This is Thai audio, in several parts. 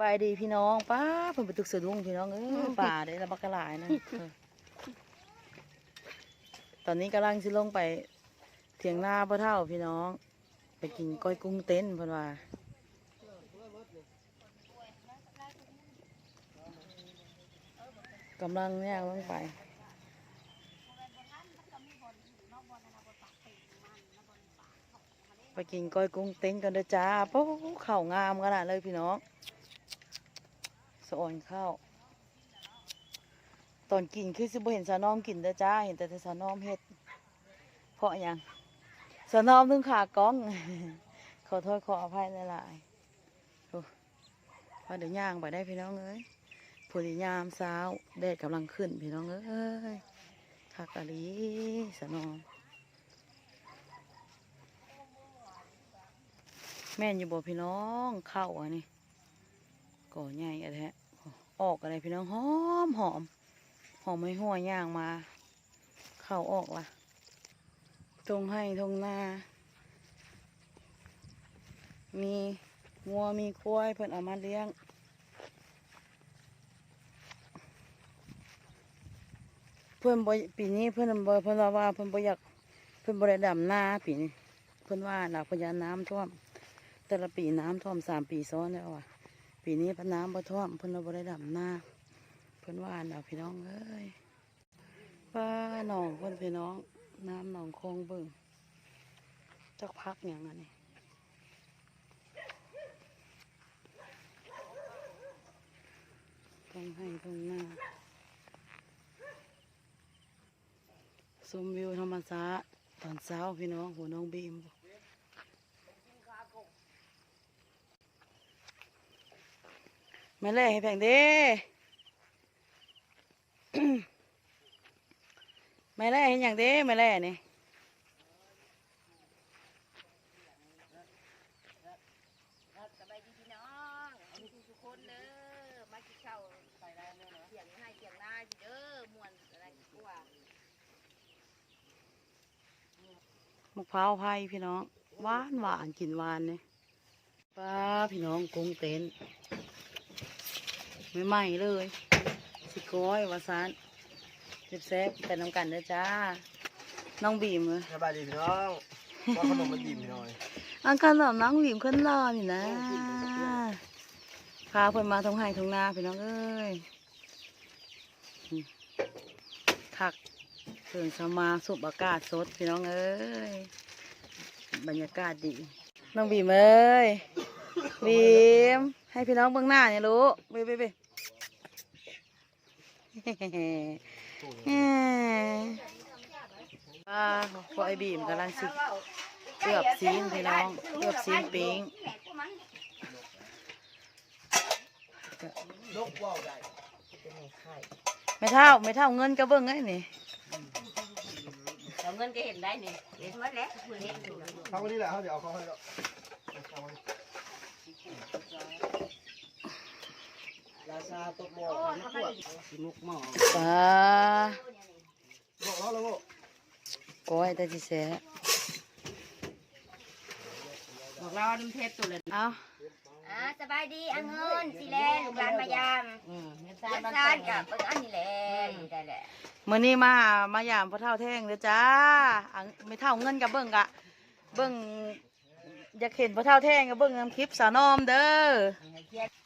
บายดีพี่น้องป้าเพิ่นไปตึกสะดุ้งพี่น้องเอ้ยป่าได้ละบักกะหลายนะเออตอนนี้กำลังสิลงไปเถียงนาพ่อเท่าพี่น้อง ไปกินก้อยกุ้งเต้นเพิ่นว่ากำลังเนี่ยลงไปไปกินก้อยกุ้งเต้นกันเด้อจ้าปุ๊บข้าวงามขนาดเลยพี่น้อง สะอ่อนข้าวตอนกินคือสิบ่เห็นสาวนอมกินเด้อจ้า เห็นแต่แต่สาวนอมเฮ็ดเพราะหยังสาวนอมถึงขากล้อง ขอโทษขออภัยหลายๆโอ้ว่าเดี๋ยวย่างไปได้พี่น้องเอ้ยพอดียามเช้าแดดกำลังขึ้นพี่น้องเอ้ยคักอะลีสาวนอม แม่นอยู่บ่พี่น้องเข้าอันนี้ ก่อใหญ่อะแท้ออกอะไรพี่น้องหอมหอมหอมไม่หัวย่างมา เข้าออกละทงให้ทงนามีงัวมีควายเพิ่นเอามาเลี้ยงเพิ่นบ่ปีนี้เพิ่นบ่เพิ่นว่าวเพิ่นบ่อยากเพิ่นบ่ได้ดำนาปีนี้เพิ่นว่าน่ะเพิ่นยานน้ำท่วม แต่ละปีน้ำท่วมสามปีซ้อนแล้วอะ ปีนี้พน้ำบ่ท่วมเพิ่นเราบ่ได้ดำหน้าเพิ่นว่านเอาพี่น้องเอ้ยป้าหนองเพิ่นพี่น้อง น้ำหนองคงเบิ่งจักพักอย่างอันนี้ต้องให้ตรงหน้าชมวิวธรรมชาติตอนเช้าพี่น้องหัวน้องบีม ไม่เล่ให้แพงเด้ม่เล่ให้อย่างเด้ไม่เล่นี่สบายดีพี่น้องทุกคนเด้อมากินข้าวใส่ได้เสียงให้เสียงหน้าเด้อมวนอะไรกว่ามะพร้าไผ่พี่น้องหวานหวานกินหวานเนี่ยป้าพี่น้องกงเต้น ไม่ไหม้เลย สิก้อยวาซานแซ่บๆแต่น้ำกันเด้อจ้า น้องบีมเลยสบายดีพี่น้องว่าขนมมันดิ่มพี่น้อยอันกันหล่อน้องบีมขึ้นรอนี่นะพาเพิ่นมาทงไห้ทงนาพี่น้องเอ้ยอืมคักเพิ่นสมาสุบอากาศสดพี่น้องเอ้ย บรรยากาศดี น้องบีมเอ้ยบีม ให้พี่น้องเบื้องหน้าเนี่ยรู้ไปไปไป อ่าพอไอ้บีมกำลังสิเกือบซีนพี่น้องเกือบซีนปิงนกว่าวได้ไม่เท่าไม่เท่าเงินกระเบื้องไงนี่เอาเงินก็เห็นได้นี่เห็นหมดแล้วคุณเห็นอยู่เขาวันนี้แหละเขาเดี๋ยวเอาเขาให้แล้ว ราชาตกหม้อขวดกินลูกหม้อปลาบอกแล้วแล้วบอกก้อยแต่ที่แสบอกเราน้ำเพชรตัวเลยเอาอ่าสบายดีอังเงินสิแลลูกหลานมายามอืมเงินซานบ้านกับเบิ่งอันนี้แหละอยู่ได้แหละมื่อนี้มามายามพ่อเท่าแท่งเด้อจ้าอังไม่เท่าเงินกับเบิ้งกะ เบิ้งอยากเห็นพ่อเท่าแท่งกับเบิ้งน้ำคลิปสาวนอมเด้ออ่าส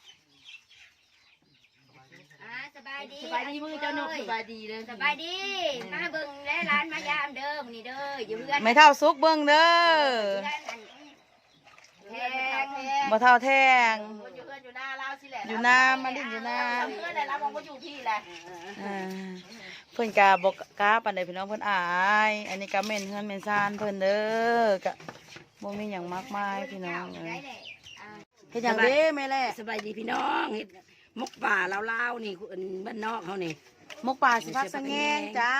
บายดีสบายดีมือเจ้าหนุ่มสบายดีเลยสบายดี มาเบิ่งและร้านมายามเด้อมื้อนี้เด้ออยู่เพื่อนไม่เท่าซุกเบิ้งเด้อเพื่อนอันแพงแพงพ่อเท่าแท่งมันอยู่เพื่อนอยู่หน้าเราสิแหละอยู่น้ำมาดิ้นอยู่น้ทำเพื่อนเลยเรามองว่าอยู่พี่แหละำอ่าเพิ่นกาบอกกาปันใดพี่น้องเพิ่นอาย อันนี้กาเม่นเฮือนเม่นซานเพิ่นเด้อกะบ่มีหยังมากมายพี่น้องเอ้ได้ยแหละอ่าเฮ็ดหยังเด้แม่แล่สบายดีพี่น้องเฮ็ด มกป่าเล่าวๆนี่คนบ้านนอกเขานี่ มกป่าสิพักสังแงงจ้า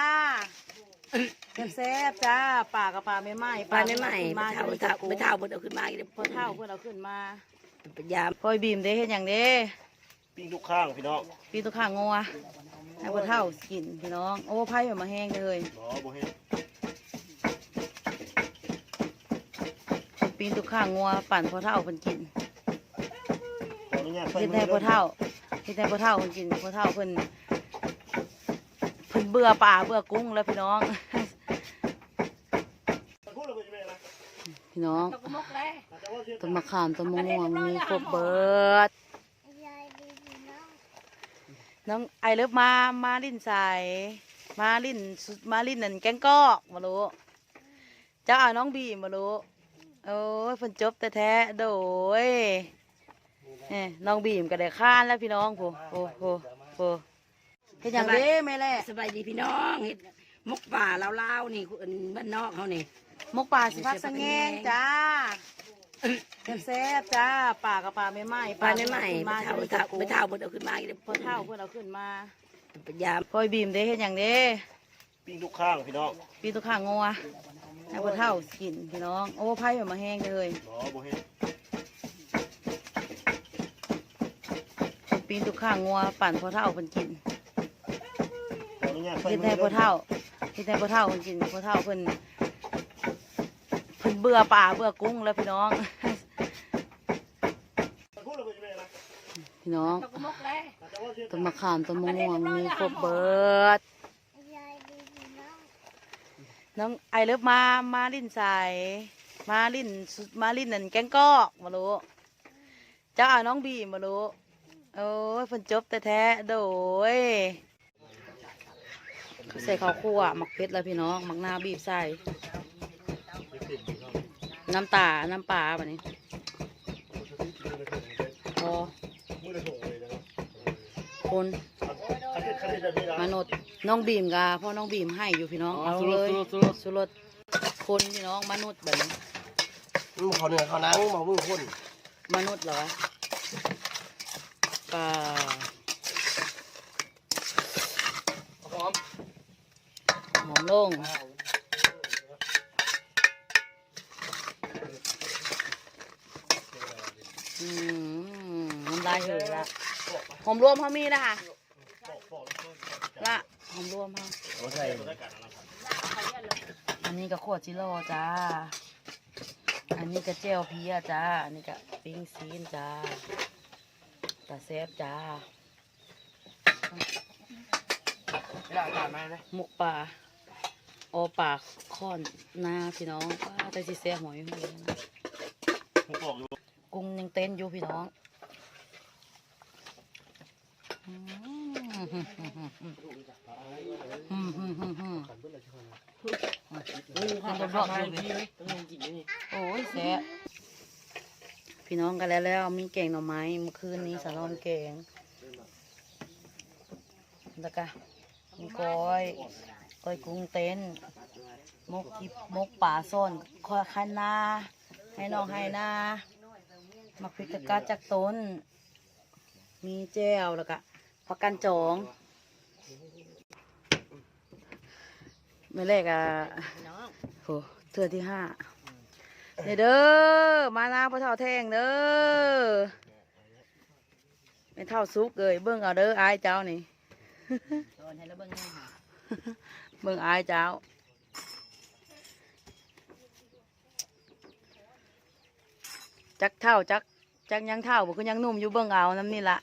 แซ่บๆจ้าป่ากับป่าไม่ไหม้ปลาไม่ใหม่มาไม่เท่าไม่เท่าไม่เท่าเพิ่นเอาขึ้นมาอีกเดี๋ยวพอเท่าเพิ่นเอาขึ้นมาพยายามพอยบีมเด้เฮ็ดหยังเด้ปิ้งทุกข้างพี่น้องปีตัวข้างงัวให้พอเท่ากินพี่น้อง โอ้ไผ่มาแห้งเลยหมอบ่เห็นปีนตัวข้างงัวปั่นพอเท่าเพิ่นกินขออนุญาตเฮ็ดให้พ่อเฒ่าเฮ็ดให้พ่อเฒ่าเพิ่นกินพ่อเฒ่าเพิ่นเพิ่นเบื่อปลาเบื่อกุ้งแล้วพี่น้อง พี่น้องต้นมะขามต้นมะม่วงมีครบเบิดน้องไอเลิฟมามาลิ้นใสมาลิ้นมาลิ้นนั่นแกงกอกมารู้เจ้าเอาน้องบีมารู้โอ้ยเพิ่นจบแต่แท้โดย เอ้น้องบีมก็ได้ข้านแล้วพี่น้องโหโอ้โหโหเฮ็ดหยังเด้แม่แล่สบายดีพี่น้องเฮ็ดมกป่าลาวๆนี่อันบ้านนอกเขานี่มกป่าสิพักสังแงงจ้าแซ่บๆจ้าป่ากับป่าไม่ไหม้ปลาไม่ใหม่มาไปเท่าไปเท่าไปเท่าเพิ่นเอาขึ้นมาอีกเด้อพอเท่าเพื่อนเอาขึ้นมาพยายามพอยบีมเด้เฮ็ดหยังเด้ปิ้งทุกข้างพี่น้องปีตัวข้างงัวให้พอเท่ากินพี่น้อง โอ้ไผ่มาแห้งเลยหมอบ่เฮ็ด ปีนตัวข้างงัวปั่นพอเท่าเพิ่นกินขออนุญาตเฮ็ดให้พอเท่าเฮ็ดให้พอเท่าเพิ่นกินพอเท่าเพิ่นเพิ่นเบื่อปลาเบื่อกุ้งแล้วพี่น้องพูดเลยไม่ได้นะพี่น้องตกมกเลยแต่ว่าเชื่อต้นมะขามต้นมะม่วงมีครบเบิดน้องไอเลิฟมามาลิ้นใสมาลิ้นสุมาลิ้นนั่นแกงกอกมารู้เจ้าเอาน้องบีมารู้ โอ้ยเพิ่นจบแต่แท้ๆโดยใส่ข้าวคั่วหมักเพชรแล้วพี่น้องหมักหน้าบีบใส่ น้ำตา น้ำปลาแบบนี้พอมือเลยส่งเลยนะครับคนคันที่คันที่จะมีนะมานดน้องบีมกาพ่อน้องบีมให้อยู่พี่น้องอ๋อเอาสุรเลสยสุรสสุรสสุรสคนพี่น้องมนุษย์แบบนี้มึงขอเหนือขอนังบอกมึงคนมนุษย์เหรอวะ ปลาหอมหอมลงอืมน้ำลายเหยละหอมรวมเขามีนะคะละหอมรวมเขาอันนี้ก็ขวดจิโร่จ้า อันนี้ก็เจลเพียจ้า อันนี้ก็ปิ้งซีนจ้า ตาแซบจ้าไม่ได้อากาศมาเลยหมกป่าโอป่าค่อนนาพี่น้องป้าแต่สิแซ่บหอยอยู่เลยนะผมบอกอยู่กุ้งยังเต้นอยู่พี่น้องอืมอืมอืมอืมอืมมันก็บอกอยู่พี่โอ้ยแซ่บ พี่น้องกันแล้วแล้วมีแกงหน่อไม้เมื่อคืนนี้สารอนแกงแล้วก็มีก้อยก้อยกุ้งเต้นมกทิพมกป่าซ่อนคอยคันนาให้น้องให้นามักพริกตะกาจากต้น มีแจ้วแล้วก็ผักกันจองไม่แรกอะโหเทือที่ห้า นี่เด้อ มานาพ่อเท่าแทงเด้อไม่เท่าซุกเลยเบิ่งเอาเด้ออายเจ้านี่ ตอนให้เราเบิ่งให้ค่ะเบิ่งอายเจ้า จักเท่าจักจักยังเท่าบ่คือยังนุ่มอยู่เบิ่งเอาน้ำนี่ละ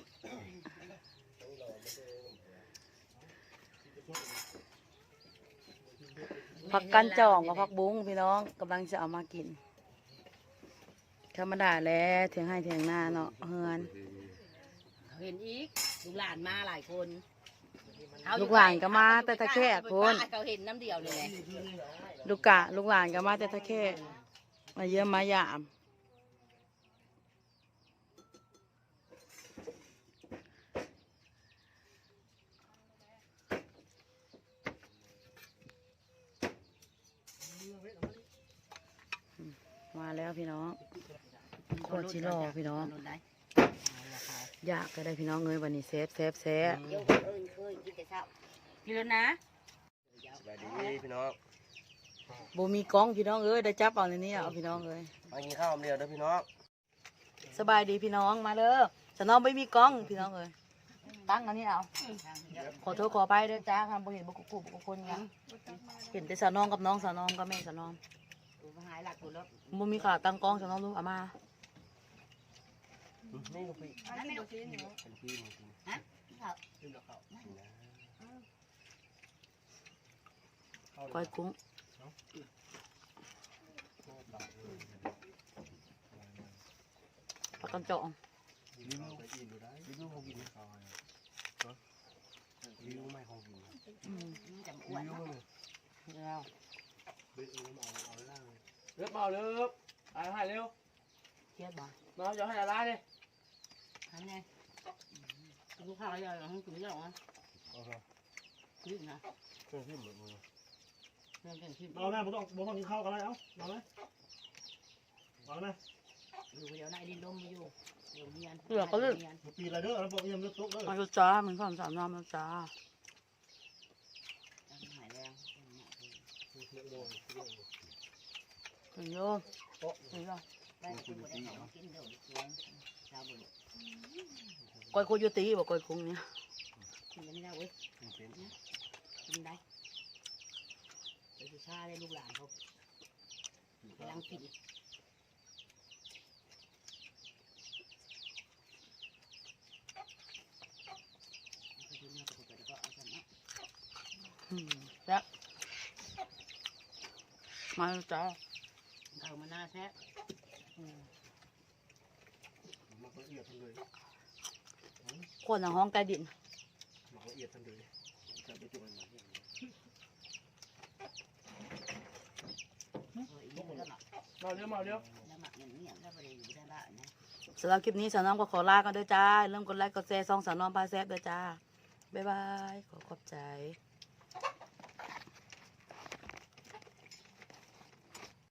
ผักกันจองกับผักบุ้งพี่น้องกำลังจะเอามากิน ธรรมดาแล้วเถียงให้เถียงหน้าเนาะเฮือนเห็นอีกลูกหลานมาหลายคนลูกหลานก็มาแต่ตะแคกคนเขาเห็นน้ำเดียวเลยไงลูกกะลูกหลานก็มาแต่ตะแค่มาเยี่ยมมายาม มาแล้วพี่น้องโคตรชิโร่พี่น้อง อยากก็ได้พี่น้องเงยวันนี้เซฟเซฟเซฟเดี๋ยวเอิญเคยกินแต่เช้ากินแล้วนะสบายดีพี่น้องบ่มีกล้องพี่น้องเอ้ยได้จับเอาในนี้เอาพี่น้องเอ้ยมากินข้าวเดียวเด้อพี่น้อง สบายดีพี่น้องมาเด้อสน้องไม่มีกล้องพี่น้องเอ้ยตั้งอันนี้เอา ขอโทษขอไปเด้อจ้าครับบ่เห็นบ่กุกบ่คนกันเห็นแต่สาวน้องกับน้องสาวน้องกับแม่สาวน้อง หายหลักกูแล้วบ่มีขาตั้งกล้องสาวน้องลูกเอามานี่ลูกพี่อันนี้บ่กินหนูเป็นพี่มึงกินฮะครับขึ้นแล้วเขาก้อยกุ้งปลากระจองรีวิวไปกินดูได้รีวิวเขากินเขารีวิวไม่เขากินอืมมันจะรีอ้วนวิวเนาะเลยแล้วเบ็ ดเอาเอาเอาล่างเลือกเบาเลือกเอาให้เร็วเครียดบ่น้องจะให้อะไรดิทำไงลูกค้าก็ยังให้กินไม่ได้หรอกนเอาละกินนะเครื่องที่เหมือนมือเรื่องเป็นที่เอาแม่ผมต้องผมต้องกินข้าวกันเลยเอ้าเอาไหมเอาไหมอยู่เดียวในดินล้มอยู่อยู่เมียนเปีอะไรเด้อแล้วบอกยังไม่ตกเลยมาดูจ้ามันความสามน้ำมันจ้า หายแรง ถึงโยมถึงโยมได้กินบ่ได้ของกินเดี๋ยวสวนชาวบุญก้อยกุ้งอยูตีบ่ก้อยกุ้งเนี่ยกินไม่ได้เว้ยเป็นกินได้ไปดูชาได้ลูกหลานเขากำลังกิน อืมแล้ว มาดูจ้าเขามาหน้าแท้มันละเอียดทั้งเลยคนในห้องใต้ดินมันละเอียดทั้งเลยจะไปจุดมันเอออีกแล้วหลับเบาเร็วเบาเร็วแล้วหมักเงียบๆแล้วไปอยู่ได้บ้านนะสำหรับคลิปนี้สาวน้องก็ขอลากันด้วยจ้าเริ่มกดไลค์กดแชร์ซองสาวน้องพาแซ่บด้วยจ้าบ๊ายบายขอขอบใจ